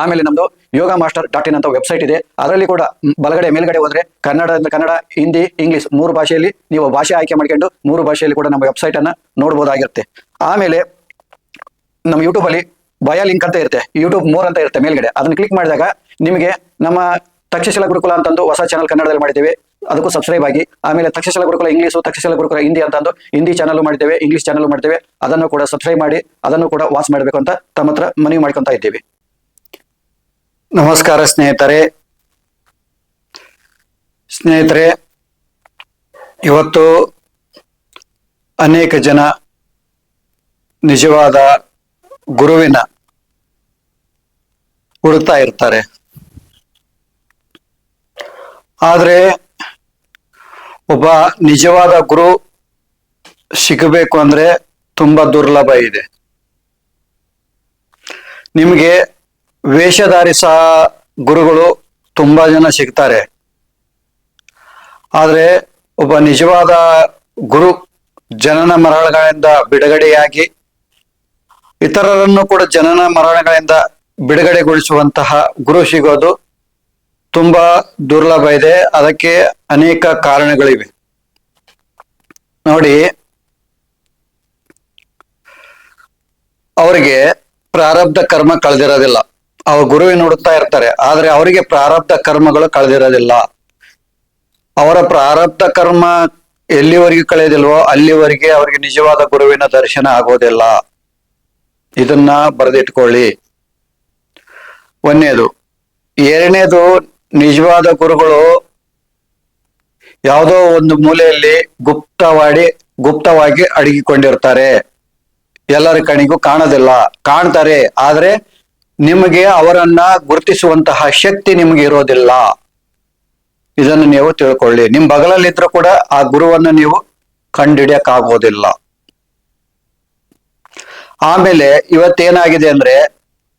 ಆಮೇಲೆ ನಮ್ದು ಯೋಗ master dot in ಅಂತ ವೆಬ್ಸೈಟ್ ಇದೆ. ಅದರಲ್ಲಿ ಕೂಡ ಬಲಗಡೆ ಮೇಲ್ಗಡೆ ಹೋದ್ರೆ ಕನ್ನಡ ಕನ್ನಡ, ಹಿಂದಿ, ಇಂಗ್ಲಿಷ್ ಮೂರು ಭಾಷೆಯಲ್ಲಿ ನೀವು ಭಾಷೆ ಆಯ್ಕೆ ಮಾಡ್ಕೊಂಡು ಮೂರು ಭಾಷೆಯಲ್ಲಿ ಕೂಡ ನಮ್ಮ ವೆಬ್ಸೈಟ್ ಅನ್ನ ನೋಡ್ಬೋದಾಗಿರುತ್ತೆ. ಆಮೇಲೆ ನಮ್ಮ ಯೂಟ್ಯೂಬ್ ಅಲ್ಲಿ ಬಯ ಲಿಂಕ್ ಅಂತ ಇರುತ್ತೆ. ಯೂಟ್ಯೂಬ್ ಮೋರ್ ಅಂತ ಇರುತ್ತೆ ಮೇಲ್ಗಡೆ. ಅದನ್ನ ಕ್ಲಿಕ್ ಮಾಡಿದಾಗ ನಿಮಗೆ ನಮ್ಮ ತಕ್ಷಶಿಲ ಗುರುಕುಲ ಅಂತಂದು ಹೊಸ ಚಾನಲ್ ಕನ್ನಡದಲ್ಲಿ ಮಾಡಿದ್ದೇವೆ. ಅದಕ್ಕೂ ಸಬ್ಸ್ಕ್ರೈಬ್ ಆಗಿ, ಆಮೇಲೆ ತಕ್ಷಶಿಲ ಗುರುಕುಲ ಇಂಗ್ಲೀಷು, ತಕ್ಷಶಿಲ ಗುರುಕುಲ ಹಿಂದಿ ಅಂತಂದು ಹಿಂದಿ ಚಾನಲ್ ಮಾಡಿದ್ದೇವೆ ಇಂಗ್ಲೀಷ್ ಚಾನಲ್ ಮಾಡ್ತೇವೆ ಅದನ್ನು ಕೂಡ ಸಬ್ಸ್ಕ್ರೈಬ್ ಮಾಡಿ, ಅದನ್ನು ಕೂಡ ವಾಚ್ ಮಾಡಬೇಕು ಅಂತ ತಮ್ಮ ಹತ್ರ ಮನವಿ ಮಾಡ್ಕೊತಾ ಇದ್ದೀವಿ. ನಮಸ್ಕಾರ ಸ್ನೇಹಿತರೆ. ಸ್ನೇಹಿತರೆ, ಇವತ್ತು ಅನೇಕ ಜನ ನಿಜವಾದ ಗುರುವಿನ ಹುಡುಕ್ತಾ ಇರ್ತಾರೆ. ಆದರೆ ಒಬ್ಬ ನಿಜವಾದ ಗುರು ಸಿಗಬೇಕು ಅಂದ್ರೆ ತುಂಬಾ ದುರ್ಲಭ ಇದೆ. ನಿಮಗೆ ವೇಷಧಾರಿಸ ಗುರುಗಳು ತುಂಬಾ ಜನ ಸಿಗ್ತಾರೆ. ಆದರೆ ಒಬ್ಬ ನಿಜವಾದ ಗುರು ಜನನ ಮರಣಗಳಿಂದ ಬಿಡುಗಡೆಯಾಗಿ ಇತರರನ್ನು ಕೂಡ ಜನನ ಮರಣಗಳಿಂದ ಬಿಡುಗಡೆಗೊಳಿಸುವಂತಹ ಗುರು ಸಿಗೋದು ತುಂಬಾ ದುರ್ಲಭ ಇದೆ. ಅದಕ್ಕೆ ಅನೇಕ ಕಾರಣಗಳಿವೆ. ನೋಡಿ, ಅವರಿಗೆ ಪ್ರಾರಬ್ಧ ಕರ್ಮ ಕಳೆದಿರೋದಿಲ್ಲ. ಅವ್ರ ಗುರುವಿನ ಹುಡುಕ್ತಾ ಇರ್ತಾರೆ. ಆದ್ರೆ ಅವರಿಗೆ ಪ್ರಾರಬ್ಧ ಕರ್ಮಗಳು ಕಳೆದಿರೋದಿಲ್ಲ. ಅವರ ಪ್ರಾರಬ್ಧ ಕರ್ಮ ಎಲ್ಲಿವರೆಗೆ ಕಳೆದಿಲ್ವೋ ಅಲ್ಲಿವರೆಗೆ ಅವರಿಗೆ ನಿಜವಾದ ಗುರುವಿನ ದರ್ಶನ ಆಗೋದಿಲ್ಲ. ಇದನ್ನ ಬರೆದಿಟ್ಕೊಳ್ಳಿ. ಒಂದನೇದು, ಎರಡನೇದು ನಿಜವಾದ ಗುರುಗಳು ಯಾವುದೋ ಒಂದು ಮೂಲೆಯಲ್ಲಿ ಗುಪ್ತವಾಡಿ, ಗುಪ್ತವಾಗಿ ಅಡಗಿಕೊಂಡಿರ್ತಾರೆ. ಎಲ್ಲರ ಕಣಿಗೂ ಕಾಣೋದಿಲ್ಲ. ಕಾಣ್ತಾರೆ, ಆದ್ರೆ ನಿಮಗೆ ಅವರನ್ನ ಗುರುತಿಸುವಂತಹ ಶಕ್ತಿ ನಿಮಗೆ ಇರೋದಿಲ್ಲ. ಇದನ್ನು ನೀವು ತಿಳ್ಕೊಳ್ಳಿ. ನಿಮ್ ಬಗಲಲ್ಲಿದ್ರು ಕೂಡ ಆ ಗುರುವನ್ನು ನೀವು ಕಂಡಿಡಿಯಕ್ಕಾಗೋದಿಲ್ಲ. ಆಮೇಲೆ ಇವತ್ತೇನಾಗಿದೆ ಅಂದ್ರೆ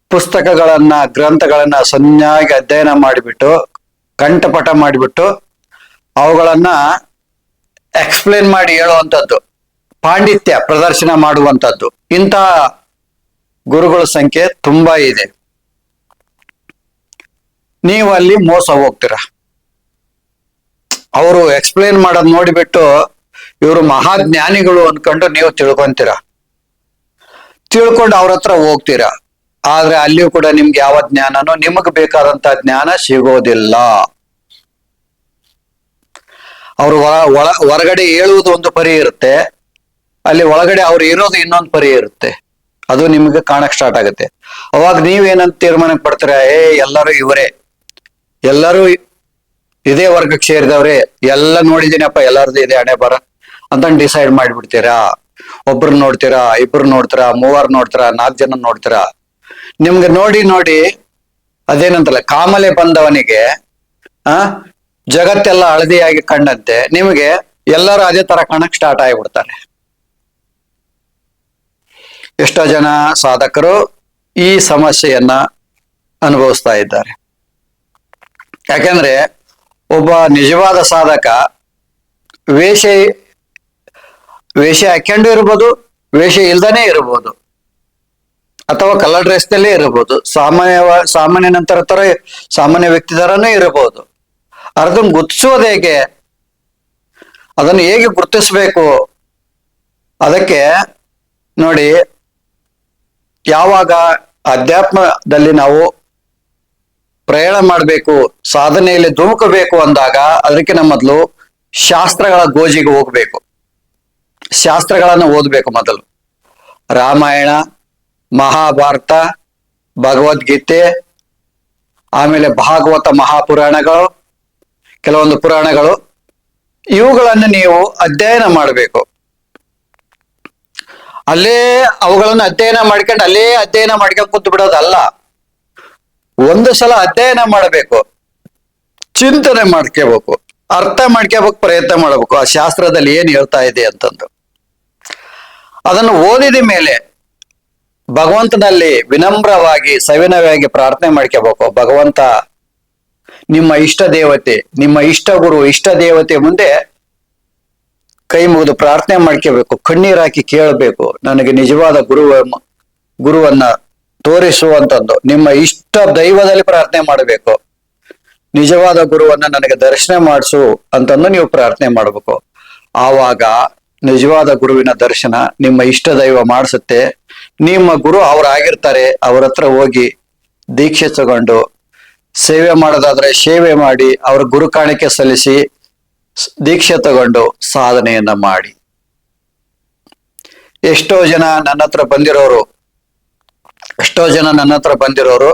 ಪುಸ್ತಕಗಳನ್ನ, ಗ್ರಂಥಗಳನ್ನ ಸನ್ಯಾಗಿ ಅಧ್ಯಯನ ಮಾಡಿಬಿಟ್ಟು ಕಂಠಪಟ ಮಾಡಿಬಿಟ್ಟು, ಅವುಗಳನ್ನ ಎಕ್ಸ್ಪ್ಲೇನ್ ಮಾಡಿ ಹೇಳುವಂಥದ್ದು. ಪಾಂಡಿತ್ಯ ಪ್ರದರ್ಶನ ಮಾಡುವಂಥದ್ದು. ಇಂಥ ಗುರುಗಳ ಸಂಖ್ಯೆ ತುಂಬಾ ಇದೆ. ನೀವು ಅಲ್ಲಿ ಮೋಸ ಹೋಗ್ತೀರ? ಅವರು ಎಕ್ಸ್ಪ್ಲೇನ್ ಮಾಡೋದ್ ನೋಡಿಬಿಟ್ಟು ಇವರು ಮಹಾಜ್ಞಾನಿಗಳು ಅನ್ಕೊಂಡು ನೀವು ತಿಳ್ಕೊಂತೀರ? ತಿಳ್ಕೊಂಡು ಅವ್ರ ಹತ್ರ ಹೋಗ್ತೀರಾ? ಆದ್ರೆ ಅಲ್ಲಿಯೂ ಕೂಡ ನಿಮ್ಗೆ ಯಾವ ಜ್ಞಾನನೋ ನಿಮಗ್ ಬೇಕಾದಂತ ಜ್ಞಾನ ಸಿಗೋದಿಲ್ಲ. ಅವ್ರು ಒಳ, ಹೊರಗಡೆ ಹೇಳುವುದು ಒಂದು ಪರಿ ಇರುತ್ತೆ. ಅಲ್ಲಿ ಒಳಗಡೆ ಅವ್ರು ಇರೋದು ಇನ್ನೊಂದು ಪರಿ ಇರುತ್ತೆ. ಅದು ನಿಮಗೆ ಕಾಣಕ್ ಸ್ಟಾರ್ಟ್ ಆಗುತ್ತೆ. ಅವಾಗ ನೀವೇನಂತ ತೀರ್ಮಾನಕ್ಕೆ ಪಡ್ತಾರೆ ಏ, ಎಲ್ಲರೂ ಇವರೇ. ಎಲ್ಲರೂ ಇದೇ ವರ್ಗಕ್ಕೆ ಸೇರಿದವ್ರೆ, ಎಲ್ಲ ನೋಡಿದೀನಪ್ಪ, ಎಲ್ಲರದು ಇದೆ ಹಣೆ ಬರ ಅಂತ ಡಿಸೈಡ್ ಮಾಡಿಬಿಡ್ತೀರಾ? ಒಬ್ರು ನೋಡ್ತೀರಾ, ಇಬ್ರು ನೋಡ್ತೀರಾ, ಮೂವರು ನೋಡ್ತೀರಾ, ನಾಲ್ಕು ಜನ ನೋಡ್ತೀರಾ? ನಿಮ್ಗೆ ನೋಡಿ ನೋಡಿ, ಅದೇನಂತಲ್ಲ, ಕಾಮಲೆ ಬಂದವನಿಗೆ, ಆ, ಜಗತ್ತೆಲ್ಲ ಹಳದಿಯಾಗಿ ಕಂಡಂತೆ, ನಿಮಗೆ ಎಲ್ಲರೂ ಅದೇ ತರ ಕಾಣಕ್ ಸ್ಟಾರ್ಟ್ ಆಗಿಬಿಡ್ತಾರೆ. ಎಷ್ಟೋ ಜನ ಸಾಧಕರು ಈ ಸಮಸ್ಯೆಯನ್ನ ಅನುಭವಿಸ್ತಾ ಇದ್ದಾರೆ. ಯಾಕಂದ್ರೆ ಒಬ್ಬ ನಿಜವಾದ ಸಾಧಕ ವೇಷ ವೇಷ ಹಾಕೊಂಡು ಇರ್ಬೋದು, ವೇಷ ಇಲ್ದಾನೆ ಇರ್ಬೋದು, ಅಥವಾ ಕಲರ್ ಡ್ರೆಸ್ನಲ್ಲಿ ಇರಬಹುದು ಸಾಮಾನ್ಯ ಸಾಮಾನ್ಯ ನಂತರ ತರ, ಸಾಮಾನ್ಯ ವ್ಯಕ್ತಿ ತರನೇ ಇರಬಹುದು ಅದನ್ನು ಗುರ್ತಿಸೋದು ಹೇಗೆ? ಅದನ್ನು ಹೇಗೆ ಗುರ್ತಿಸ್ಬೇಕು? ಅದಕ್ಕೆ ನೋಡಿ ಯಾವಾಗ ಅಧ್ಯಾತ್ಮದಲ್ಲಿ ನಾವು ಪ್ರಯಾಣ ಮಾಡಬೇಕು, ಸಾಧನೆಯಲ್ಲಿ ಧುಮುಕಬೇಕು ಅಂದಾಗ ಅದಕ್ಕಿಂತ ಮೊದಲು ಶಾಸ್ತ್ರಗಳ ಗೋಜಿಗೆ ಹೋಗ್ಬೇಕು. ಶಾಸ್ತ್ರಗಳನ್ನು ಓದಬೇಕು ಮೊದಲು. ರಾಮಾಯಣ, ಮಹಾಭಾರತ, ಭಗವದ್ಗೀತೆ, ಆಮೇಲೆ ಭಾಗವತ ಮಹಾಪುರಾಣಗಳು, ಕೆಲವೊಂದು ಪುರಾಣಗಳು, ಇವುಗಳನ್ನು ನೀವು ಅಧ್ಯಯನ ಮಾಡಬೇಕು. ಅಲ್ಲೇ ಅವುಗಳನ್ನು ಅಧ್ಯಯನ ಮಾಡ್ಕೊಂಡು ಅಲ್ಲೇ ಅಧ್ಯಯನ ಮಾಡ್ಕೊಂಡು ಕೂತು ಬಿಡೋದಲ್ಲ ಒಂದು ಸಲ ಅಧ್ಯಯನ ಮಾಡಬೇಕು. ಚಿಂತನೆ ಮಾಡ್ಕೋಬೇಕು. ಅರ್ಥ ಮಾಡ್ಕೋಬೇಕು, ಪ್ರಯತ್ನ ಮಾಡಬೇಕು. ಆ ಶಾಸ್ತ್ರದಲ್ಲಿ ಏನ್ ಹೇಳ್ತಾ ಇದೆ ಅಂತಂದು. ಅದನ್ನು ಓದಿದ ಮೇಲೆ ಭಗವಂತನಲ್ಲಿ ವಿನಮ್ರವಾಗಿ, ಸವಿನಯವಾಗಿ ಪ್ರಾರ್ಥನೆ ಮಾಡ್ಕೋಬೇಕು. ಭಗವಂತ, ನಿಮ್ಮ ಇಷ್ಟ ದೇವತೆ, ನಿಮ್ಮ ಇಷ್ಟ ಗುರು, ಇಷ್ಟ ದೇವತೆ ಮುಂದೆ ಕೈ ಮುಗಿದು ಪ್ರಾರ್ಥನೆ ಮಾಡ್ಕೋಬೇಕು, ಕಣ್ಣೀರ್ ಹಾಕಿ ಕೇಳಬೇಕು, ನನಗೆ ನಿಜವಾದ ಗುರುವ, ಗುರುವನ್ನ ತೋರಿಸುವಂತದ್ದು ನಿಮ್ಮ ಇಷ್ಟ ದೈವದಲ್ಲಿ ಪ್ರಾರ್ಥನೆ ಮಾಡಬೇಕು, ನಿಜವಾದ ಗುರುವನ್ನ ನನಗೆ ದರ್ಶನ ಮಾಡಿಸು ಅಂತಂದು ನೀವು ಪ್ರಾರ್ಥನೆ ಮಾಡಬೇಕು. ಆವಾಗ ನಿಜವಾದ ಗುರುವಿನ ದರ್ಶನ ನಿಮ್ಮ ಇಷ್ಟ ದೈವ ಮಾಡಿಸುತ್ತೆ. ನಿಮ್ಮ ಗುರು ಅವರಾಗಿರ್ತಾರೆ ಅವ್ರ ಹತ್ರ ಹೋಗಿ ದೀಕ್ಷೆ ತಗೊಂಡು ಸೇವೆ ಮಾಡೋದಾದ್ರೆ ಸೇವೆ ಮಾಡಿ, ಅವ್ರ ಗುರು ಕಾಣಿಕೆ ಸಲ್ಲಿಸಿ ದೀಕ್ಷೆ ತಗೊಂಡು ಸಾಧನೆಯನ್ನ ಮಾಡಿ. ಎಷ್ಟೋ ಜನ ನನ್ನ ಹತ್ರ ಬಂದಿರೋರು, ಎಷ್ಟೋ ಜನ ನನ್ನ ಹತ್ರ ಬಂದಿರೋರು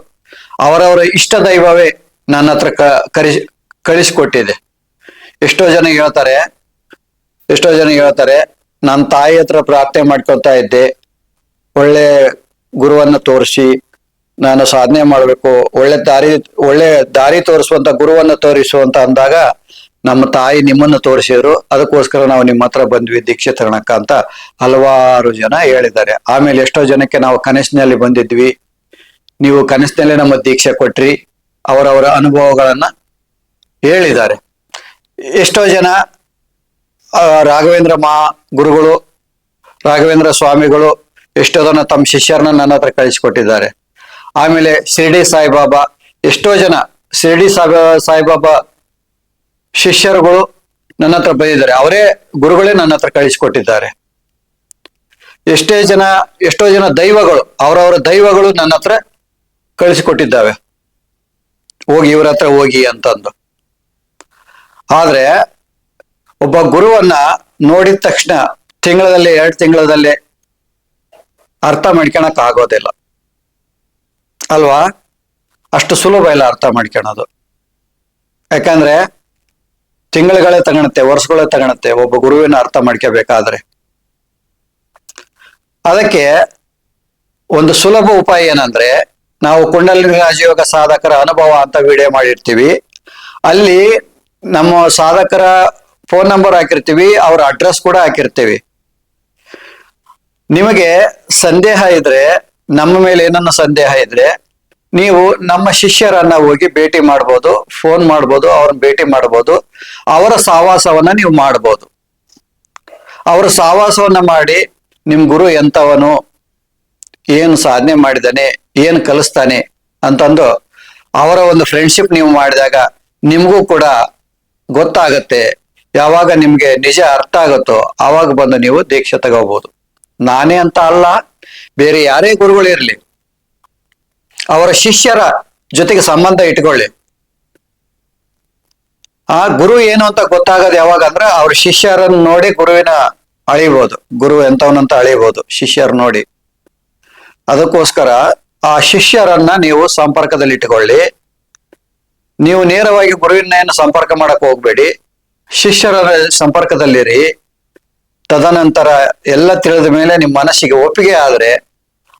ಅವರವರ ಇಷ್ಟ ದೈವವೇ ನನ್ನ ಹತ್ರ ಕ ಕರಿಸಿ ಕಳಿಸ್ಕೊಟ್ಟಿದೆ. ಎಷ್ಟೋ ಜನ ಹೇಳ್ತಾರೆ, ಎಷ್ಟೋ ಜನ ಹೇಳ್ತಾರೆ ನನ್ನ ತಾಯಿ ಹತ್ರ ಪ್ರಾರ್ಥನೆ ಮಾಡ್ಕೊತಾ ಇದ್ದೆ, ಒಳ್ಳೆ ಗುರುವನ್ನ ತೋರಿಸಿ, ನಾನು ಸಾಧನೆ ಮಾಡಬೇಕು, ಒಳ್ಳೆ ದಾರಿ ಒಳ್ಳೆ ದಾರಿ ತೋರಿಸುವಂತ ಗುರುವನ್ನ ತೋರಿಸುವಂತ ಅಂದಾಗ ನಮ್ಮ ತಾಯಿ ನಿಮ್ಮನ್ನು ತೋರಿಸಿದ್ರು. ಅದಕ್ಕೋಸ್ಕರ ನಾವು ನಿಮ್ಮ ಹತ್ರ ಬಂದ್ವಿ ದೀಕ್ಷೆ ತರಣಕ್ಕ ಅಂತ ಹಲವಾರು ಜನ ಹೇಳಿದ್ದಾರೆ. ಆಮೇಲೆ ಎಷ್ಟೋ ಜನಕ್ಕೆ ನಾವು ಕನಸಿನಲ್ಲಿ ಬಂದಿದ್ವಿ. ನೀವು ಕನಸಿನಲ್ಲೇ ನಮ್ಮ ದೀಕ್ಷೆ ಕೊಟ್ರಿ. ಅವರವರ ಅನುಭವಗಳನ್ನ ಹೇಳಿದ್ದಾರೆ. ಎಷ್ಟೋ ಜನ ರಾಘವೇಂದ್ರ ಮಾ ಗುರುಗಳು, ರಾಘವೇಂದ್ರ ಸ್ವಾಮಿಗಳು ಎಷ್ಟೋ ಜನ ತಮ್ಮ ಶಿಷ್ಯರನ್ನ ನನ್ನ ಹತ್ರ ಕಳಿಸಿಕೊಟ್ಟಿದ್ದಾರೆ. ಆಮೇಲೆ ಶಿರ್ಡಿ ಸಾಯಿಬಾಬಾ, ಎಷ್ಟೋ ಜನ ಶಿರ್ಡಿ ಸಾಯಿ ಸಾಯಿಬಾಬಾ ಶಿಷ್ಯರುಗಳು ನನ್ನ ಹತ್ರ ಬಂದಿದ್ದಾರೆ. ಅವರೇ ಗುರುಗಳೇ ನನ್ನ ಹತ್ರ ಕಳಿಸಿಕೊಟ್ಟಿದ್ದಾರೆ. ಎಷ್ಟೇ ಜನ, ಎಷ್ಟೋ ಜನ ದೈವಗಳು, ಅವರವರ ದೈವಗಳು ನನ್ನ ಹತ್ರ ಕಳಿಸಿಕೊಟ್ಟಿದ್ದಾವೆ. ಹೋಗಿ ಇವ್ರ ಹತ್ರ ಹೋಗಿ ಅಂತಂದು. ಆದ್ರೆ ಒಬ್ಬ ಗುರುವನ್ನ ನೋಡಿದ ತಕ್ಷಣ ತಿಂಗಳಲ್ಲಿ ಎರಡು ತಿಂಗಳಲ್ಲಿ ಅರ್ಥ ಮಾಡ್ಕೊಳಕ್ ಆಗೋದಿಲ್ಲ. ಅಲ್ವಾ? ಅಷ್ಟು ಸುಲಭ ಇಲ್ಲ ಅರ್ಥ ಮಾಡ್ಕೊಳೋದು. ಯಾಕಂದ್ರೆ ತಿಂಗಳುಗಳೇ ತಗಣತ್ತೆ, ವರ್ಷಗಳೇ ತಗಣತ್ತೆ, ಒಬ್ಬ ಗುರುವಿನ ಅರ್ಥ ಮಾಡ್ಕೋಬೇಕಾದ್ರೆ. ಅದಕ್ಕೆ ಒಂದು ಸುಲಭ ಉಪಾಯ ಏನಂದ್ರೆ, ನಾವು ಕುಂಡಲಿನಿ ರಾಜಯೋಗ ಸಾಧಕರ ಅನುಭವ ಅಂತ ವಿಡಿಯೋ ಮಾಡಿರ್ತೀವಿ. ಅಲ್ಲಿ ನಮ್ಮ ಸಾಧಕರ ಫೋನ್ ನಂಬರ್ ಹಾಕಿರ್ತೀವಿ, ಅವ್ರ ಅಡ್ರೆಸ್ ಕೂಡ ಹಾಕಿರ್ತೀವಿ. ನಿಮಗೆ ಸಂದೇಹ ಇದ್ರೆ, ನಮ್ಮ ಮೇಲೆ ಏನನ್ನ ಸಂದೇಹ ಇದ್ರೆ ನೀವು ನಮ್ಮ ಶಿಷ್ಯರನ್ನ ಹೋಗಿ ಭೇಟಿ ಮಾಡ್ಬೋದು ಫೋನ್ ಮಾಡ್ಬೋದು, ಅವ್ರನ್ನ ಭೇಟಿ ಮಾಡ್ಬೋದು, ಅವರ ಸಹವಾಸವನ್ನ ನೀವು ಮಾಡ್ಬೋದು. ಅವರ ಸಹವಾಸವನ್ನ ಮಾಡಿ, ನಿಮ್ ಗುರು ಎಂಥವನು? ಏನು ಸಾಧನೆ ಮಾಡಿದಾನೆ ಏನು ಕಲಿಸ್ತಾನೆ? ಅಂತಂದು ಅವರ ಒಂದು ಫ್ರೆಂಡ್ಶಿಪ್ ನೀವು ಮಾಡಿದಾಗ ನಿಮಗೂ ಕೂಡ ಗೊತ್ತಾಗತ್ತೆ. ಯಾವಾಗ ನಿಮ್ಗೆ ನಿಜ ಅರ್ಥ ಆಗುತ್ತೋ ಆವಾಗ ಬಂದು ನೀವು ದೀಕ್ಷೆ ತಗೋಬಹುದು ನಾನೇ ಅಂತ ಅಲ್ಲ, ಬೇರೆ ಯಾರೇ ಗುರುಗಳಿರ್ಲಿ ಅವರ ಶಿಷ್ಯರ ಜೊತೆಗೆ ಸಂಬಂಧ ಇಟ್ಕೊಳ್ಳಿ. ಆ ಗುರು ಏನು ಅಂತ ಗೊತ್ತಾಗೋದು ಯಾವಾಗ ಅಂದ್ರೆ ಅವ್ರ ಶಿಷ್ಯರನ್ನು ನೋಡಿ ಗುರುವಿನ ಅಳಿಬಹುದು ಗುರು ಎಂತವನಂತ ಅಳಿಬಹುದು ಶಿಷ್ಯರು ನೋಡಿ. ಅದಕ್ಕೋಸ್ಕರ ಆ ಶಿಷ್ಯರನ್ನ ನೀವು ಸಂಪರ್ಕದಲ್ಲಿ ಇಟ್ಕೊಳ್ಳಿ. ನೀವು ನೇರವಾಗಿ ಗುರುವಿನ ಸಂಪರ್ಕ ಮಾಡಕ್ ಹೋಗ್ಬೇಡಿ. ಶಿಷ್ಯರ ಸಂಪರ್ಕದಲ್ಲಿರಿ. ತದನಂತರ ಎಲ್ಲ ತಿಳಿದ ಮೇಲೆ ನಿಮ್ಮ ಮನಸ್ಸಿಗೆ ಒಪ್ಪಿಗೆ ಆದ್ರೆ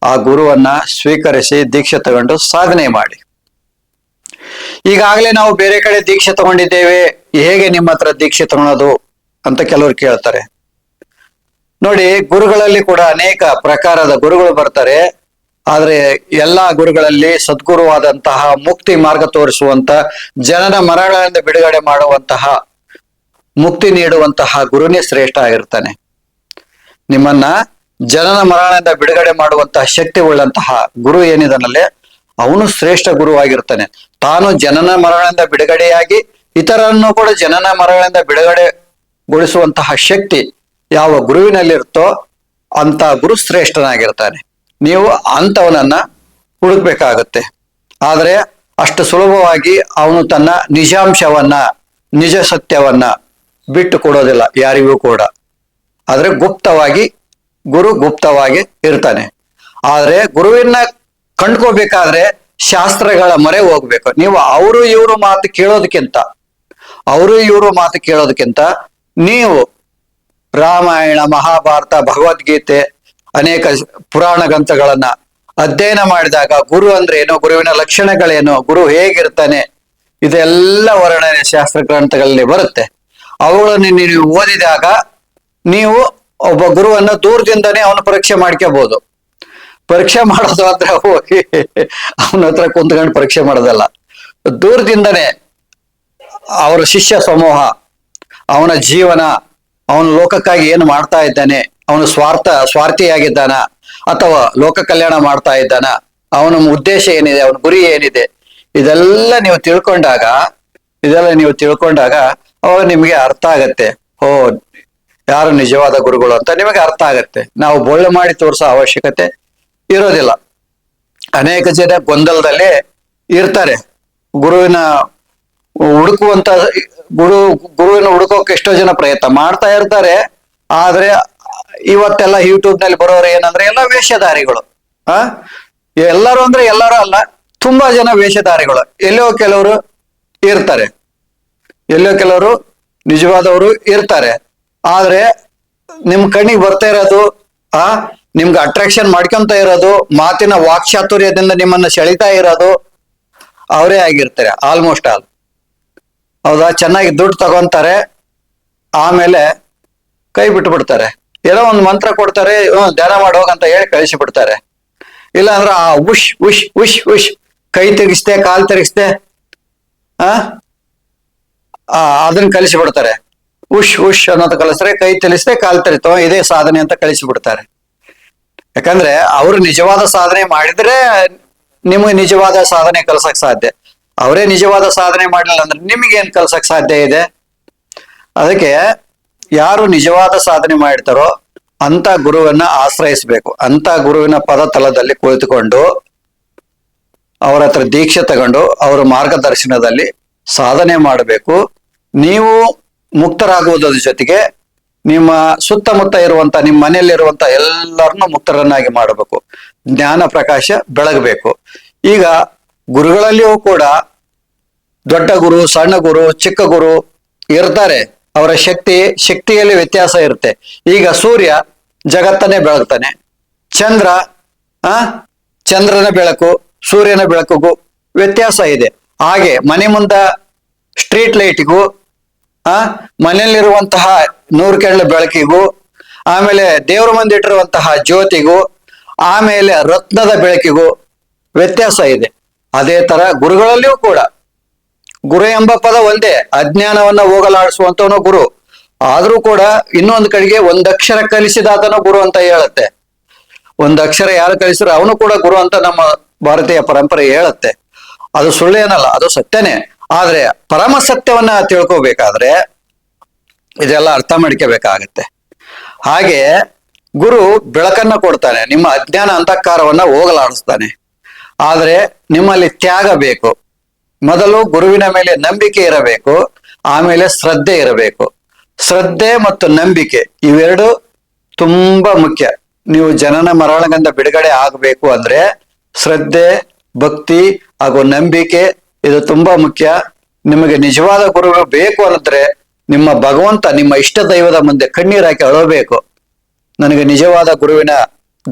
ಆ ಗುರುವನ್ನ ಸ್ವೀಕರಿಸಿ ದೀಕ್ಷೆ ತಗೊಂಡು ಸಾಧನೆ ಮಾಡಿ. ಈಗಾಗಲೇ ನಾವು ಬೇರೆ ಕಡೆ ದೀಕ್ಷೆ ತಗೊಂಡಿದ್ದೇವೆ. ಹೇಗೆ ನಿಮ್ಮ ಹತ್ರ ದೀಕ್ಷೆ ತಗೊಳೋದು ಅಂತ ಕೆಲವರು ಕೇಳ್ತಾರೆ. ನೋಡಿ, ಗುರುಗಳಲ್ಲಿ ಕೂಡ ಅನೇಕ ಪ್ರಕಾರದ ಗುರುಗಳು ಬರ್ತಾರೆ. ಆದ್ರೆ ಎಲ್ಲಾ ಗುರುಗಳಲ್ಲಿ ಸದ್ಗುರುವಾದಂತಹ ಮುಕ್ತಿ ಮಾರ್ಗ ತೋರಿಸುವಂತ, ಜನನ ಮರಣಗಳಿಂದ ಬಿಡುಗಡೆ ಮಾಡುವಂತಹ, ಮುಕ್ತಿ ನೀಡುವಂತಹ ಗುರುನೇ ಶ್ರೇಷ್ಠ ಆಗಿರ್ತಾನೆ. ನಿಮ್ಮನ್ನ ಜನನ ಮರಣದಿಂದ ಬಿಡುಗಡೆ ಮಾಡುವಂತಹ ಶಕ್ತಿ ಉಳ್ಳಂತಹ ಗುರು ಏನಿದನಲ್ಲೇ, ಅವನು ಶ್ರೇಷ್ಠ ಗುರುವಾಗಿರ್ತಾನೆ ತಾನು ಜನನ ಮರಣದಿಂದ ಬಿಡುಗಡೆಯಾಗಿ ಇತರರನ್ನು ಕೂಡ ಜನನ ಮರಣದಿಂದ ಬಿಡುಗಡೆಗೊಳಿಸುವಂತಹ ಶಕ್ತಿ ಯಾವ ಗುರುವಿನಲ್ಲಿರುತ್ತೋ ಅಂತ ಗುರು ಶ್ರೇಷ್ಠನಾಗಿರ್ತಾನೆ. ನೀವು ಅಂಥವನನ್ನ ಹುಡುಕ್ಬೇಕಾಗತ್ತೆ. ಆದರೆ ಅಷ್ಟು ಸುಲಭವಾಗಿ ಅವನು ತನ್ನ ನಿಜಾಂಶವನ್ನ, ನಿಜ ಸತ್ಯವನ್ನ ಬಿಟ್ಟು ಕೊಡೋದಿಲ್ಲ ಯಾರಿಗೂ ಕೂಡ. ಆದರೆ ಗುಪ್ತವಾಗಿ ಗುರು ಗುಪ್ತವಾಗಿ ಇರ್ತಾನೆ. ಆದ್ರೆ ಗುರುವಿನ ಕಂಡ್ಕೋಬೇಕಾದ್ರೆ ಶಾಸ್ತ್ರಗಳ ಮೊರೆ ಹೋಗ್ಬೇಕು. ನೀವು ಅವರು ಇವರು ಮಾತು ಕೇಳೋದಕ್ಕಿಂತ, ಅವರು ಇವರು ಮಾತು ಕೇಳೋದಕ್ಕಿಂತ ನೀವು ರಾಮಾಯಣ, ಮಹಾಭಾರತ, ಭಗವದ್ಗೀತೆ ಅನೇಕ ಪುರಾಣ ಗ್ರಂಥಗಳನ್ನ ಅಧ್ಯಯನ ಮಾಡಿದಾಗ ಗುರು ಅಂದ್ರೆ ಏನು ಗುರುವಿನ ಲಕ್ಷಣಗಳೇನು, ಗುರು ಹೇಗಿರ್ತಾನೆ, ಇದೆಲ್ಲ ವರ್ಣನೆ ಶಾಸ್ತ್ರ ಗ್ರಂಥಗಳಲ್ಲಿ ಬರುತ್ತೆ. ಅವುಗಳನ್ನು ನೀವು ಓದಿದಾಗ ನೀವು ಒಬ್ಬ ಗುರುವನ್ನ ದೂರದಿಂದನೇ ಅವನ ಪರೀಕ್ಷೆ ಮಾಡ್ಕೋಬಹುದು ಪರೀಕ್ಷೆ ಮಾಡೋದು ಅಂದ್ರೆ ಹೋಗಿ ಅವನ ಹತ್ರ ಕುಂತ್ಕೊಂಡು ಪರೀಕ್ಷೆ ಮಾಡೋದಲ್ಲ. ದೂರದಿಂದನೇ ಅವರ ಶಿಷ್ಯ ಸಮೂಹ, ಅವನ ಜೀವನ, ಅವನ ಲೋಕಕ್ಕಾಗಿ ಏನು ಮಾಡ್ತಾ ಇದ್ದಾನೆ, ಅವನು ಸ್ವಾರ್ಥ, ಸ್ವಾರ್ಥಿಯಾಗಿದ್ದಾನ ಅಥವಾ ಲೋಕ ಕಲ್ಯಾಣ ಮಾಡ್ತಾ ಇದ್ದಾನ, ಅವನ ಉದ್ದೇಶ ಏನಿದೆ, ಅವನ ಗುರಿ ಏನಿದೆ, ಇದೆಲ್ಲ ನೀವು ತಿಳ್ಕೊಂಡಾಗ, ಇದೆಲ್ಲ ನೀವು ತಿಳ್ಕೊಂಡಾಗ ಅವಾಗ ನಿಮಗೆ ಅರ್ಥ ಆಗತ್ತೆ. ಓ ಯಾರು ನಿಜವಾದ ಗುರುಗಳು ಅಂತ ನಿಮಗೆ ಅರ್ಥ ಆಗತ್ತೆ. ನಾವು ಬೊಳ್ಳೆ ಮಾಡಿ ತೋರಿಸೋ ಅವಶ್ಯಕತೆ ಇರೋದಿಲ್ಲ. ಅನೇಕ ಜನ ಗೊಂದಲದಲ್ಲಿ ಇರ್ತಾರೆ. ಗುರುವಿನ ಹುಡುಕುವಂತ, ಗುರು, ಗುರುವಿನ ಹುಡುಕೋಕೆ ಎಷ್ಟೋ ಜನ ಪ್ರಯತ್ನ ಮಾಡ್ತಾ ಇರ್ತಾರೆ. ಆದ್ರೆ ಇವತ್ತೆಲ್ಲ ಯೂಟ್ಯೂಬ್ನಲ್ಲಿ ಬರೋರು ಏನಂದ್ರೆ ಎಲ್ಲ ವೇಷಧಾರಿಗಳು. ಆ? ಎಲ್ಲರೂ ಅಂದ್ರೆ ಎಲ್ಲರೂ ಅಲ್ಲ, ತುಂಬಾ ಜನ ವೇಷಧಾರಿಗಳು. ಎಲ್ಲೋ ಕೆಲವರು ಇರ್ತಾರೆ. ಎಲ್ಲೋ ಕೆಲವರು ನಿಜವಾದವರು ಇರ್ತಾರೆ. ಆದ್ರೆ ನಿಮ್ ಕಣ್ಣಿಗೆ ಬರ್ತಾ ಇರೋದು ಆ ನಿಮ್ಗೆ ಅಟ್ರಾಕ್ಷನ್ ಮಾಡ್ಕೊಂತ ಇರೋದು ಮಾತಿನ ವಾಕ್ಚಾತುರ್ಯದಿಂದ ನಿಮ್ಮನ್ನ ಸೆಳಿತಾ ಇರೋದು ಅವರೇ ಆಗಿರ್ತಾರೆ ಆಲ್ಮೋಸ್ಟ್ ಆಲ್ ಹೌದಾ? ಚೆನ್ನಾಗಿ ದುಡ್ಡು ತಗೊಂತಾರೆ ಆಮೇಲೆ ಕೈ ಬಿಟ್ಟು ಬಿಡ್ತಾರೆ ಏನೋ ಒಂದು ಮಂತ್ರ ಕೊಡ್ತಾರೆ ಧ್ಯಾನ ಮಾಡೋಗಂತ ಹೇಳಿ ಕಳಿಸಿ ಬಿಡ್ತಾರೆ ಇಲ್ಲ ಅಂದ್ರೆ ಆ ಉಶ್ ಉಶ್ ಉಶ್ ಉಶ್ ಕೈ ತಿರುಗಿಸ್ದೆ ಕಾಲ್ ತಿರುಗಿಸ್ದೆ ಆ ಆ, ಅದನ್ನ ಕಲಿಸಿ ಬಿಡ್ತಾರೆ ಉಶ್ ಉಶ್ ಅನ್ನೋದು ಕಲಿಸ್ರೆ, ಕೈ ತಿಳಿಸ್ದೆ ಕಾಲ್ ತರಿತೋ ಇದೇ ಸಾಧನೆ ಅಂತ ಕಳಿಸಿ ಬಿಡ್ತಾರೆ ಯಾಕಂದ್ರೆ ಅವರು ನಿಜವಾದ ಸಾಧನೆ ಮಾಡಿದ್ರೆ ನಿಮಗೆ ನಿಜವಾದ ಸಾಧನೆ ಕಲ್ಸಕ್ ಸಾಧ್ಯ. ಅವರೇ ನಿಜವಾದ ಸಾಧನೆ ಮಾಡಲಿಲ್ಲ ಅಂದ್ರೆ ನಿಮಗೇನ್ ಕಲ್ಸಕ್ ಸಾಧ್ಯ ಇದೆ? ಅದಕ್ಕೆ ಯಾರು ನಿಜವಾದ ಸಾಧನೆ ಮಾಡ್ತಾರೋ ಅಂತ ಗುರುವನ್ನ ಆಶ್ರಯಿಸಬೇಕು. ಅಂತ ಗುರುವಿನ ಪದ ತಲದಲ್ಲಿ ಕುಳಿತುಕೊಂಡು ಅವರ ಹತ್ರ ದೀಕ್ಷೆ ತಗೊಂಡು ಅವರ ಮಾರ್ಗದರ್ಶನದಲ್ಲಿ ಸಾಧನೆ ಮಾಡಬೇಕು. ನೀವು ಮುಕ್ತರಾಗುವುದರ ಜೊತೆಗೆ ನಿಮ್ಮ ಸುತ್ತಮುತ್ತ ಇರುವಂತ, ನಿಮ್ಮ ಮನೆಯಲ್ಲಿರುವಂತ ಎಲ್ಲರನ್ನು ಮುಕ್ತರನ್ನಾಗಿ ಮಾಡಬೇಕು. ಜ್ಞಾನ ಪ್ರಕಾಶ ಬೆಳಗಬೇಕು. ಈಗ ಗುರುಗಳಲ್ಲಿಯೂ ಕೂಡ ದೊಡ್ಡ ಗುರು, ಸಣ್ಣ ಗುರು, ಚಿಕ್ಕ ಗುರು ಇರ್ತಾರೆ. ಅವರ ಶಕ್ತಿ, ಶಕ್ತಿಯಲ್ಲಿ ವ್ಯತ್ಯಾಸ ಇರುತ್ತೆ. ಈಗ ಸೂರ್ಯ ಜಗತ್ತನ್ನೇ ಬೆಳಗ್ತಾನೆ. ಚಂದ್ರ, ಆ, ಚಂದ್ರನ ಬೆಳಕು, ಸೂರ್ಯನ ಬೆಳಕಿಗೂ ವ್ಯತ್ಯಾಸ ಇದೆ. ಹಾಗೆ ಮನೆ ಮುಂದ ಸ್ಟ್ರೀಟ್ ಲೈಟಿಗೂ ಆ? ಮನೆಯಲ್ಲಿರುವಂತಹ ನೂರು ಕೆಳ್ಳ ಬೆಳಕಿಗೂ, ಆಮೇಲೆ ದೇವರ ಮುಂದೆ ಇಟ್ಟಿರುವಂತಹ ಜ್ಯೋತಿಗೂ, ಆಮೇಲೆ ರತ್ನದ ಬೆಳಕಿಗೂ ವ್ಯತ್ಯಾಸ ಇದೆ. ಅದೇ ತರ ಗುರುಗಳಲ್ಲಿಯೂ ಕೂಡ. ಗುರು ಎಂಬ ಪದ ಒಂದೇ, ಅಜ್ಞಾನವನ್ನ ಹೋಗಲಾಡಿಸುವಂತವನು ಗುರು. ಆದ್ರೂ ಕೂಡ ಇನ್ನೊಂದು ಕಡೆಗೆ ಒಂದಕ್ಷರ ಕಲಿಸಿದಾತನ ಗುರು ಅಂತ ಹೇಳುತ್ತೆ. ಒಂದಕ್ಷರ ಯಾರು ಕಲಿಸಿದ್ರೆ ಅವನು ಕೂಡ ಗುರು ಅಂತ ನಮ್ಮ ಭಾರತೀಯ ಪರಂಪರೆ ಹೇಳುತ್ತೆ. ಅದು ಸುಳ್ಳೇನಲ್ಲ ಅದು ಸತ್ಯನೇ. ಆದ್ರೆ ಪರಮ ಸತ್ಯವನ್ನ ತಿಳ್ಕೋಬೇಕಾದ್ರೆ ಇದೆಲ್ಲ ಅರ್ಥ ಮಾಡ್ಕೋಬೇಕಾಗತ್ತೆ ಹಾಗೆ ಗುರು ಬೆಳಕನ್ನ ಕೊಡ್ತಾನೆ, ನಿಮ್ಮ ಅಜ್ಞಾನ ಅಂತಃಕಾರವನ್ನ ಹೋಗಲಾಡಿಸ್ತಾನೆ. ಆದರೆ ನಿಮ್ಮಲ್ಲಿ ತ್ಯಾಗ ಬೇಕು. ಮೊದಲು ಗುರುವಿನ ಮೇಲೆ ನಂಬಿಕೆ ಇರಬೇಕು, ಆಮೇಲೆ ಶ್ರದ್ಧೆ ಇರಬೇಕು. ಶ್ರದ್ಧೆ ಮತ್ತು ನಂಬಿಕೆ ಇವೆರಡು ತುಂಬಾ ಮುಖ್ಯ. ನೀವು ಜನನ ಮರಣಗಂಧ ಬಿಡುಗಡೆ ಆಗಬೇಕು ಅಂದ್ರೆ ಶ್ರದ್ಧೆ, ಭಕ್ತಿ ಹಾಗೂ ನಂಬಿಕೆ ಇದು ತುಂಬಾ ಮುಖ್ಯ. ನಿಮಗೆ ನಿಜವಾದ ಗುರುಗಳು ಬೇಕು ಅನ್ನಿದ್ರೆ ನಿಮ್ಮ ಭಗವಂತ ನಿಮ್ಮ ಇಷ್ಟ ದೈವದ ಮುಂದೆ ಕಣ್ಣೀರ್ ಹಾಕಿ ಅಳಬೇಕು. ನನಗೆ ನಿಜವಾದ ಗುರುವಿನ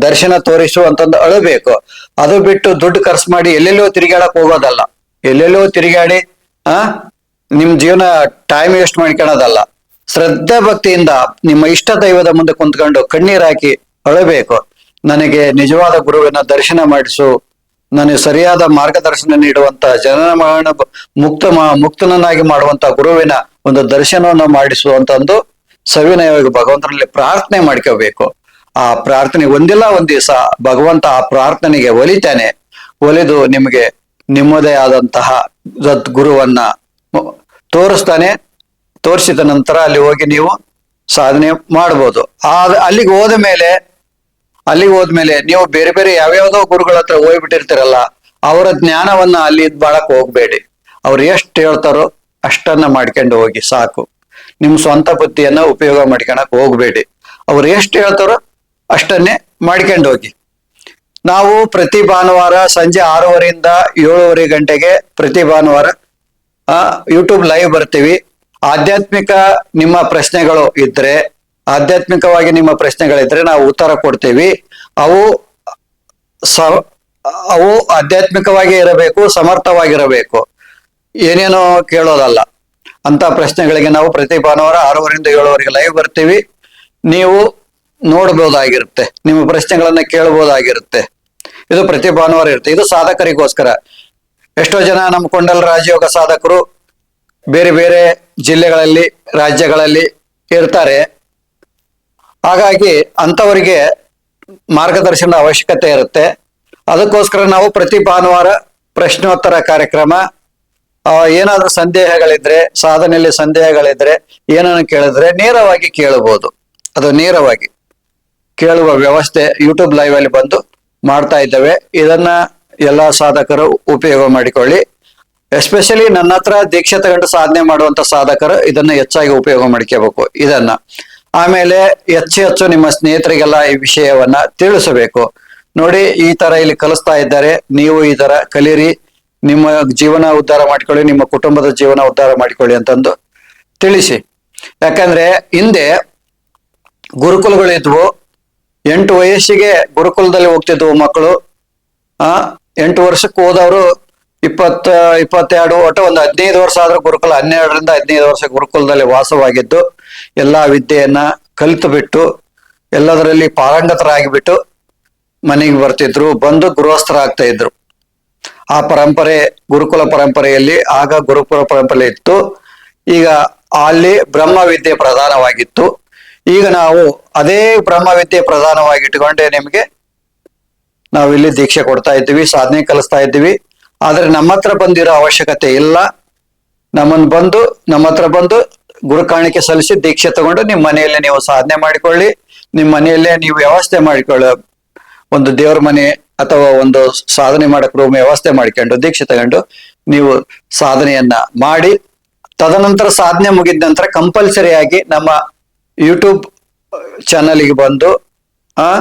ದರ್ಶನ ತೋರಿಸು ಅಂತಂದು ಅಳಬೇಕು. ಅದು ಬಿಟ್ಟು ದುಡ್ಡು ಖರ್ಚು ಮಾಡಿ ಎಲ್ಲೆಲ್ಲೋ ತಿರುಗಾಡಕ್ ಹೋಗೋದಲ್ಲ. ಎಲ್ಲೆಲ್ಲೋ ತಿರುಗಾಡಿ, ಆ, ನಿಮ್ ಜೀವನ ಟೈಮ್ ವೇಸ್ಟ್ ಮಾಡ್ಕೊಳೋದಲ್ಲ. ಶ್ರದ್ಧಾ ಭಕ್ತಿಯಿಂದ ನಿಮ್ಮ ಇಷ್ಟ ದೈವದ ಮುಂದೆ ಕುಂತ್ಕೊಂಡು ಕಣ್ಣೀರ್ ಹಾಕಿ ಅಳಬೇಕು. ನನಗೆ ನಿಜವಾದ ಗುರುವಿನ ದರ್ಶನ ಮಾಡಿಸು. ನನಗೆ ಸರಿಯಾದ ಮಾರ್ಗದರ್ಶನ ನೀಡುವಂತ ಜನನ ಮುಕ್ತ ಮುಕ್ತನನ್ನಾಗಿ ಮಾಡುವಂತ ಗುರುವಿನ ಒಂದು ದರ್ಶನವನ್ನು ಮಾಡಿಸುವಂತ ಒಂದು ಸವಿನಯವಾಗಿ ಭಗವಂತನಲ್ಲಿ ಪ್ರಾರ್ಥನೆ ಮಾಡ್ಕೋಬೇಕು. ಆ ಪ್ರಾರ್ಥನೆ ಒಂದಿಲ್ಲ ಒಂದ್ ದಿವಸ ಭಗವಂತ ಆ ಪ್ರಾರ್ಥನೆಗೆ ಒಲಿತಾನೆ. ಒಲಿದು ನಿಮಗೆ ನಿಮ್ಮದೇ ಆದಂತಹ ಸದ್ ಗುರುವನ್ನ ಮು- ತೋರಿಸ್ತಾನೆ. ತೋರಿಸಿದ ನಂತರ ಅಲ್ಲಿ ಹೋಗಿ ನೀವು ಸಾಧನೆ ಮಾಡ್ಬೋದು. ಆ ಅಲ್ಲಿಗೆ ಹೋದ ಮೇಲೆ ಅಲ್ಲಿಗೆ ಹೋದ್ಮೇಲೆ ನೀವು ಬೇರೆ ಬೇರೆ ಯಾವ್ಯಾವ್ದೋ ಗುರುಗಳ ಹತ್ರ ಹೋಗ್ಬಿಟ್ಟಿರ್ತೀರಲ್ಲ, ಅವರ ಜ್ಞಾನವನ್ನ ಅಲ್ಲಿ ಇದ್ ಬಾಳಕ್ ಹೋಗ್ಬೇಡಿ. ಅವ್ರು ಎಷ್ಟು ಹೇಳ್ತಾರೋ ಅಷ್ಟನ್ನ ಮಾಡ್ಕೊಂಡು ಹೋಗಿ, ಸಾಕು. ನಿಮ್ ಸ್ವಂತ ಬುದ್ಧಿಯನ್ನ ಉಪಯೋಗ ಮಾಡ್ಕೊಳಕ್ ಹೋಗ್ಬೇಡಿ. ಅವ್ರು ಎಷ್ಟು ಹೇಳ್ತಾರೋ ಅಷ್ಟನ್ನೇ ಮಾಡ್ಕೊಂಡು ಹೋಗಿ. ನಾವು ಪ್ರತಿ ಭಾನುವಾರ ಸಂಜೆ ಆರೂವರೆಯಿಂದ ಏಳುವರೆ ಗಂಟೆಗೆ ಪ್ರತಿ ಭಾನುವಾರ ಯೂಟ್ಯೂಬ್ ಲೈವ್ ಬರ್ತೀವಿ. ಆಧ್ಯಾತ್ಮಿಕ ನಿಮ್ಮ ಪ್ರಶ್ನೆಗಳು ಇದ್ರೆ ಆಧ್ಯಾತ್ಮಿಕವಾಗಿ ನಿಮ್ಮ ಪ್ರಶ್ನೆಗಳಿದ್ರೆ ನಾವು ಉತ್ತರ ಕೊಡ್ತೀವಿ. ಅವು ಸ, ಅವು ಆಧ್ಯಾತ್ಮಿಕವಾಗಿ ಇರಬೇಕು, ಸಮರ್ಥವಾಗಿರಬೇಕು. ಏನೇನೋ ಕೇಳೋದಲ್ಲ. ಅಂತ ಪ್ರಶ್ನೆಗಳಿಗೆ ನಾವು ಪ್ರತಿ ಭಾನುವಾರ ಆರೂವರೆಯಿಂದ ಏಳುವರೆಗೆ ಲೈವ್ ಬರ್ತೀವಿ. ನೀವು ನೋಡ್ಬೋದಾಗಿರುತ್ತೆ. ನಿಮ್ಮ ಪ್ರಶ್ನೆಗಳನ್ನ ಕೇಳಬಹುದಾಗಿರುತ್ತೆ ಇದು ಪ್ರತಿ ಭಾನುವಾರ ಇರುತ್ತೆ. ಇದು ಸಾಧಕರಿಗೋಸ್ಕರ. ಎಷ್ಟೋ ಜನ ನಮ್ಮ ಕೊಂಡಲ್ ರಾಜಯೋಗ ಸಾಧಕರು ಬೇರೆ ಬೇರೆ ಜಿಲ್ಲೆಗಳಲ್ಲಿ, ರಾಜ್ಯಗಳಲ್ಲಿ ಇರ್ತಾರೆ. ಹಾಗಾಗಿ ಅಂಥವರಿಗೆ ಮಾರ್ಗದರ್ಶನದ ಅವಶ್ಯಕತೆ ಇರುತ್ತೆ. ಅದಕ್ಕೋಸ್ಕರ ನಾವು ಪ್ರತಿ ಭಾನುವಾರ ಪ್ರಶ್ನೋತ್ತರ ಕಾರ್ಯಕ್ರಮ ಏನಾದರೂ ಏನಾದ್ರೂ ಸಂದೇಹಗಳಿದ್ರೆ, ಸಾಧನೆಯಲ್ಲಿ ಸಂದೇಹಗಳಿದ್ರೆ ಏನನ್ನು ಕೇಳಿದ್ರೆ ನೇರವಾಗಿ ಕೇಳಬಹುದು ಅದು ನೇರವಾಗಿ ಕೇಳುವ ವ್ಯವಸ್ಥೆ ಯೂಟ್ಯೂಬ್ ಲೈವ್ ಅಲ್ಲಿ ಬಂದು ಮಾಡ್ತಾ ಇದ್ದೇವೆ. ಇದನ್ನ ಎಲ್ಲ ಸಾಧಕರು ಉಪಯೋಗ ಮಾಡಿಕೊಳ್ಳಿ. ಎಸ್ಪೆಷಲಿ ನನ್ನ ಹತ್ರ ದೀಕ್ಷೆ ತಗೊಂಡು ಸಾಧನೆ ಮಾಡುವಂತ ಸಾಧಕರು ಇದನ್ನ ಹೆಚ್ಚಾಗಿ ಉಪಯೋಗ ಮಾಡ್ಕೋಬೇಕು ಇದನ್ನ ಆಮೇಲೆ ಹೆಚ್ಚು ಹೆಚ್ಚು ನಿಮ್ಮ ಸ್ನೇಹಿತರಿಗೆಲ್ಲ ಈ ವಿಷಯವನ್ನ ತಿಳಿಸಬೇಕು. ನೋಡಿ, ಈ ತರ ಇಲ್ಲಿ ಕಲಿಸ್ತಾ ಇದ್ದಾರೆ. ನೀವು ಈ ತರ ಕಲೀರಿ. ನಿಮ್ಮ ಜೀವನ ಉದ್ಧಾರ ಮಾಡ್ಕೊಳ್ಳಿ, ನಿಮ್ಮ ಕುಟುಂಬದ ಜೀವನ ಉದ್ಧಾರ ಮಾಡಿಕೊಳ್ಳಿ ಅಂತಂದು ತಿಳಿಸಿ. ಯಾಕಂದ್ರೆ ಹಿಂದೆ ಗುರುಕುಲಗಳಿದ್ವು ಎಂಟು ವಯಸ್ಸಿಗೆ ಗುರುಕುಲದಲ್ಲಿ ಹೋಗ್ತಿದ್ವು ಮಕ್ಕಳು. ಆ, ಎಂಟು ವರ್ಷಕ್ಕೆ ಹೋದವರು ಇಪ್ಪತ್ತ, ಇಪ್ಪತ್ತೆರಡು ಒಟ್ಟು ಒಂದು ಹದಿನೈದು ವರ್ಷ ಆದ್ರೂ ಗುರುಕುಲ, ಹನ್ನೆರಡರಿಂದ ಹದಿನೈದು ವರ್ಷ ಗುರುಕುಲದಲ್ಲಿ ವಾಸವಾಗಿದ್ದು, ಎಲ್ಲಾ ವಿದ್ಯೆಯನ್ನ ಕಲಿತು ಬಿಟ್ಟು ಎಲ್ಲದರಲ್ಲಿ ಪಾರಂಗತರಾಗಿಬಿಟ್ಟು ಮನೆಗೆ ಬರ್ತಿದ್ರು, ಬಂದು ಗೃಹಸ್ಥರಾಗ್ತಾ ಇದ್ರು. ಆ ಪರಂಪರೆ, ಗುರುಕುಲ ಪರಂಪರೆಯಲ್ಲಿ ಆಗ ಗುರುಕುಲ ಪರಂಪರೆ ಇತ್ತು. ಈಗ ಅಲ್ಲಿ ಬ್ರಹ್ಮ ವಿದ್ಯೆ ಪ್ರಧಾನವಾಗಿತ್ತು. ಈಗ ನಾವು ಅದೇ ಬ್ರಹ್ಮ ವಿದ್ಯೆ ಪ್ರಧಾನವಾಗಿಟ್ಟುಕೊಂಡೆ ನಿಮಗೆ ನಾವಿಲ್ಲಿ ದೀಕ್ಷೆ ಕೊಡ್ತಾ ಇದ್ದೀವಿ, ಸಾಧನೆ ಕಲಿಸ್ತಾ ಇದ್ದೀವಿ. ಆದ್ರೆ ನಮ್ಮ ಹತ್ರ ಬಂದಿರೋ ಅವಶ್ಯಕತೆ ಇಲ್ಲ. ನಮ್ಮನ್ ಬಂದು, ನಮ್ಮ ಹತ್ರ ಬಂದು ಗುರು ಕಾಣಿಕೆ ಸಲ್ಲಿಸಿ ದೀಕ್ಷೆ ತಗೊಂಡು ನಿಮ್ಮ ಮನೆಯಲ್ಲೇ ನೀವು ಸಾಧನೆ ಮಾಡಿಕೊಳ್ಳಿ. ನಿಮ್ಮ ಮನೆಯಲ್ಲೇ ನೀವು ವ್ಯವಸ್ಥೆ ಮಾಡಿಕೊಳ್ಳ ಒಂದು ದೇವ್ರ ಮನೆ ಅಥವಾ ಒಂದು ಸಾಧನೆ ಮಾಡಕ್ ರೂಮ್ ವ್ಯವಸ್ಥೆ ಮಾಡ್ಕೊಂಡು, ದೀಕ್ಷೆ ತಗೊಂಡು ನೀವು ಸಾಧನೆಯನ್ನ ಮಾಡಿ. ತದನಂತರ ಸಾಧನೆ ಮುಗಿದ ನಂತರ ಕಂಪಲ್ಸರಿ ಆಗಿ ನಮ್ಮ ಯೂಟ್ಯೂಬ್ ಚಾನಲ್ಗೆ ಬಂದು, ಆ,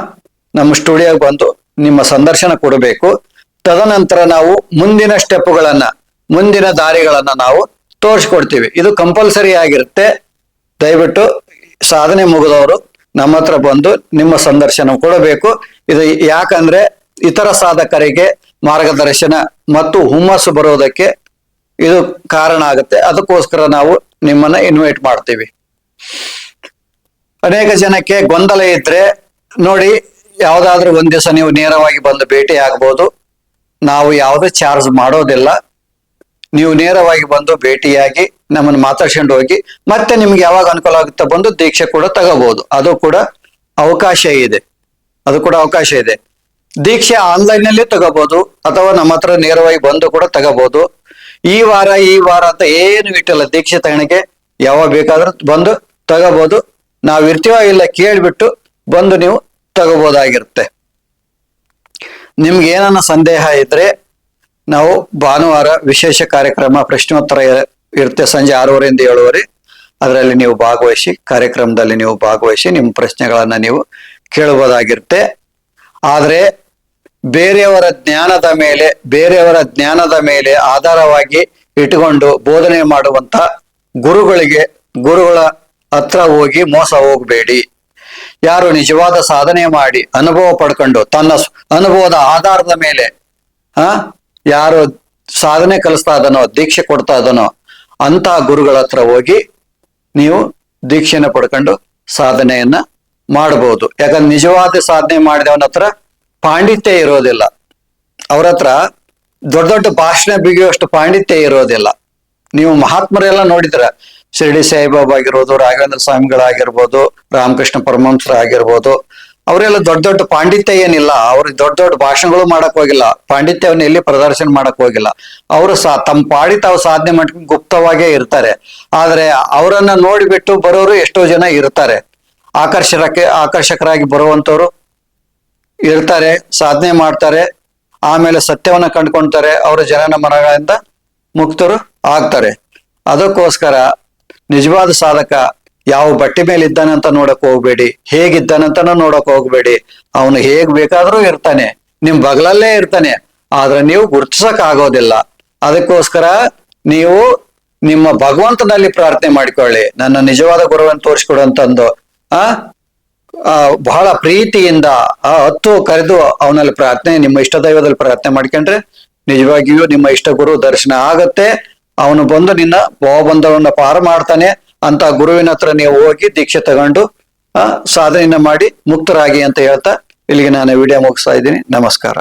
ನಮ್ಮ ಸ್ಟುಡಿಯೋಗೆ ಬಂದು ನಿಮ್ಮ ಸಂದರ್ಶನ ಕೊಡಬೇಕು. ತದನಂತರ ನಾವು ಮುಂದಿನ ಸ್ಟೆಪ್ಗಳನ್ನ, ಮುಂದಿನ ದಾರಿಗಳನ್ನ ನಾವು ತೋರಿಸ್ಕೊಡ್ತೀವಿ. ಇದು ಕಂಪಲ್ಸರಿ ಆಗಿರುತ್ತೆ. ದಯವಿಟ್ಟು ಸಾಧನೆ ಮುಗಿದವರು ನಮ್ಮ ಹತ್ರ ಬಂದು ನಿಮ್ಮ ಸಂದರ್ಶನ ಕೊಡಬೇಕು. ಇದು ಯಾಕಂದ್ರೆ ಇತರ ಸಾಧಕರಿಗೆ ಮಾರ್ಗದರ್ಶನ ಮತ್ತು ಹುಮ್ಮಸ್ಸು ಬರೋದಕ್ಕೆ ಇದು ಕಾರಣ ಆಗುತ್ತೆ. ಅದಕ್ಕೋಸ್ಕರ ನಾವು ನಿಮ್ಮನ್ನ ಇನ್ವೈಟ್ ಮಾಡ್ತೀವಿ. ಅನೇಕ ಜನಕ್ಕೆ ಗೊಂದಲ ಇದ್ರೆ ನೋಡಿ, ಯಾವ್ದಾದ್ರೂ ಒಂದ್ ದಿವಸ ನೀವು ನೇರವಾಗಿ ಬಂದು ಭೇಟಿ ಆಗ್ಬೋದು ನಾವು ಯಾವುದೇ ಚಾರ್ಜ್ ಮಾಡೋದಿಲ್ಲ. ನೀವು ನೇರವಾಗಿ ಬಂದು ಭೇಟಿಯಾಗಿ ನಮ್ಮನ್ನು ಮಾತಾಡ್ಕೊಂಡು ಹೋಗಿ, ಮತ್ತೆ ನಿಮ್ಗೆ ಯಾವಾಗ ಅನುಕೂಲ ಆಗುತ್ತೆ ಬಂದು ದೀಕ್ಷೆ ಕೂಡ ತಗೋಬಹುದು ಅದು ಕೂಡ ಅವಕಾಶ ಇದೆ. ಅದು ಕೂಡ ಅವಕಾಶ ಇದೆ. ದೀಕ್ಷೆ ಆನ್ಲೈನ್ನಲ್ಲಿ ತಗೋಬಹುದು ಅಥವಾ ನಮ್ಮ ಹತ್ರ ನೇರವಾಗಿ ಬಂದು ಕೂಡ ತಗೋಬಹುದು ಈ ವಾರ ಈ ವಾರ ಅಂತ ಏನು ಇಟ್ಟಿಲ್ಲ. ದೀಕ್ಷೆ ತಗಣಿಗೆ ಯಾವಾಗ ಬೇಕಾದ್ರೂ ಬಂದು ತಗೋಬಹುದು ನಾವ್ ಇರ್ತೀವ ಇಲ್ಲ ಕೇಳ್ಬಿಟ್ಟು ಬಂದು ನೀವು ತಗೋಬಹುದಾಗಿರುತ್ತೆ ನಿಮ್ಗೆ ಏನನ್ನ ಸಂದೇಹ ಇದ್ರೆ ನಾವು ಭಾನುವಾರ ವಿಶೇಷ ಕಾರ್ಯಕ್ರಮ ಪ್ರಶ್ನೋತ್ತರ ಇರುತ್ತೆ ಸಂಜೆ ಆರೂವರೆಯಿಂದ ಏಳುವರೆ. ಅದರಲ್ಲಿ ನೀವು ಭಾಗವಹಿಸಿ, ಕಾರ್ಯಕ್ರಮದಲ್ಲಿ ನೀವು ಭಾಗವಹಿಸಿ ನಿಮ್ಮ ಪ್ರಶ್ನೆಗಳನ್ನ ನೀವು ಕೇಳಬಹುದಾಗಿರುತ್ತೆ ಆದರೆ ಬೇರೆಯವರ ಜ್ಞಾನದ ಮೇಲೆ, ಬೇರೆಯವರ ಜ್ಞಾನದ ಮೇಲೆ ಆಧಾರವಾಗಿ ಇಟ್ಟುಕೊಂಡು ಬೋಧನೆ ಮಾಡುವಂತ ಗುರುಗಳಿಗೆ, ಗುರುಗಳ ಹತ್ರ ಹೋಗಿ ಮೋಸ ಹೋಗಬೇಡಿ. ಯಾರು ನಿಜವಾದ ಸಾಧನೆ ಮಾಡಿ ಅನುಭವ ಪಡ್ಕೊಂಡು ತನ್ನ ಅನುಭವದ ಆಧಾರದ ಮೇಲೆ, ಆ, ಯಾರು ಸಾಧನೆ ಕಲಿಸ್ತಾ ಇದನೋ ದೀಕ್ಷೆ ಕೊಡ್ತಾ ಇದನೋ ಅಂತ ಗುರುಗಳ ಹತ್ರ ಹೋಗಿ ನೀವು ದೀಕ್ಷೆನ ಪಡ್ಕೊಂಡು ಸಾಧನೆಯನ್ನ ಮಾಡಬಹುದು ಯಾಕಂದ್ರೆ ನಿಜವಾದ ಸಾಧನೆ ಮಾಡಿದವನ ಹತ್ರ ಪಾಂಡಿತ್ಯ ಇರೋದಿಲ್ಲ. ಅವ್ರ ಹತ್ರ ದೊಡ್ಡ ದೊಡ್ಡ ಭಾಷಣ ಬಿಗಿಯುವಷ್ಟು ಪಾಂಡಿತ್ಯ ಇರೋದಿಲ್ಲ. ನೀವು ಮಹಾತ್ಮರೆಲ್ಲ ನೋಡಿದ್ರ ಶಿರಡಿ ಸಾಯಿಬಾಬಾ ಆಗಿರ್ಬೋದು ರಾಘವೇಂದ್ರ ಸ್ವಾಮಿಗಳಾಗಿರ್ಬೋದು, ರಾಮಕೃಷ್ಣ ಪರಮಹಂಸರ ಆಗಿರ್ಬೋದು ಅವರೆಲ್ಲ ದೊಡ್ಡ ದೊಡ್ಡ ಪಾಂಡಿತ್ಯ ಏನಿಲ್ಲ, ಅವ್ರು ದೊಡ್ಡ ದೊಡ್ಡ ಭಾಷಣಗಳು ಮಾಡಕ್ ಹೋಗಿಲ್ಲ, ಪಾಂಡಿತ್ಯವನ್ನು ಎಲ್ಲಿ ಪ್ರದರ್ಶನ ಮಾಡಕ್ ಹೋಗಿಲ್ಲ. ಅವರು ಸಾ ತಮ್ಮ ಪಾಡಿ ತಾವು ಸಾಧನೆ ಮಾಡ್ಕೊಂಡು ಗುಪ್ತವಾಗೇ ಇರ್ತಾರೆ. ಆದ್ರೆ ಅವರನ್ನ ನೋಡಿಬಿಟ್ಟು ಬರೋರು ಎಷ್ಟೋ ಜನ ಇರ್ತಾರೆ. ಆಕರ್ಷಕಕ್ಕೆ ಆಕರ್ಷಕರಾಗಿ ಬರುವಂತವ್ರು ಇರ್ತಾರೆ, ಸಾಧನೆ ಮಾಡ್ತಾರೆ, ಆಮೇಲೆ ಸತ್ಯವನ್ನ ಕಂಡ್ಕೊಳ್ತಾರೆ ಅವರ ಜನನ ಮನಗಳಿಂದ ಮುಕ್ತರು ಆಗ್ತಾರೆ. ಅದಕ್ಕೋಸ್ಕರ ನಿಜವಾದ ಸಾಧಕ ಯಾವ ಬಟ್ಟೆ ಮೇಲೆ ಇದ್ದಾನಂತ ನೋಡಕ್ ಹೋಗ್ಬೇಡಿ ಹೇಗಿದ್ದಾನಂತನೂ ನೋಡಕ್ ಹೋಗ್ಬೇಡಿ. ಅವನು ಹೇಗ್ ಬೇಕಾದ್ರೂ ಇರ್ತಾನೆ ನಿಮ್ ಬಗಲಲ್ಲೇ ಇರ್ತಾನೆ ಆದ್ರೆ ನೀವು ಗುರ್ತಿಸಕ್ ಆಗೋದಿಲ್ಲ. ಅದಕ್ಕೋಸ್ಕರ ನೀವು ನಿಮ್ಮ ಭಗವಂತನಲ್ಲಿ ಪ್ರಾರ್ಥನೆ ಮಾಡಿಕೊಳ್ಳಿ. ನನ್ನ ನಿಜವಾದ ಗುರುವನ್ನು ತೋರಿಸ್ಕೊಡು ಅಂತಂದು ಆ? ಆ, ಬಹಳ ಪ್ರೀತಿಯಿಂದ ಆ ಹತ್ತು ಕರೆದು ಅವನಲ್ಲಿ ಪ್ರಾರ್ಥನೆ ನಿಮ್ಮ ಇಷ್ಟ ದೈವದಲ್ಲಿ ಪ್ರಾರ್ಥನೆ ಮಾಡ್ಕೊಂಡ್ರೆ ನಿಜವಾಗಿಯೂ ನಿಮ್ಮ ಇಷ್ಟ ಗುರು ದರ್ಶನ ಆಗತ್ತೆ. ಅವನು ಬಂದು ನಿನ್ನ ಭವಬಂಧವನ್ನ ಪಾರ ಮಾಡ್ತಾನೆ ಅಂತ ಗುರುವಿನ ಹತ್ರ ನೀವು ಹೋಗಿ ದೀಕ್ಷೆ ತಗೊಂಡು ಸಾಧನೆಯನ್ನ ಮಾಡಿ ಮುಕ್ತರಾಗಿ ಅಂತ ಹೇಳ್ತಾ ಇಲ್ಲಿಗೆ ನಾನು ವಿಡಿಯೋ ಮುಗಿಸ್ತಾ ಇದ್ದೀನಿ. ನಮಸ್ಕಾರ.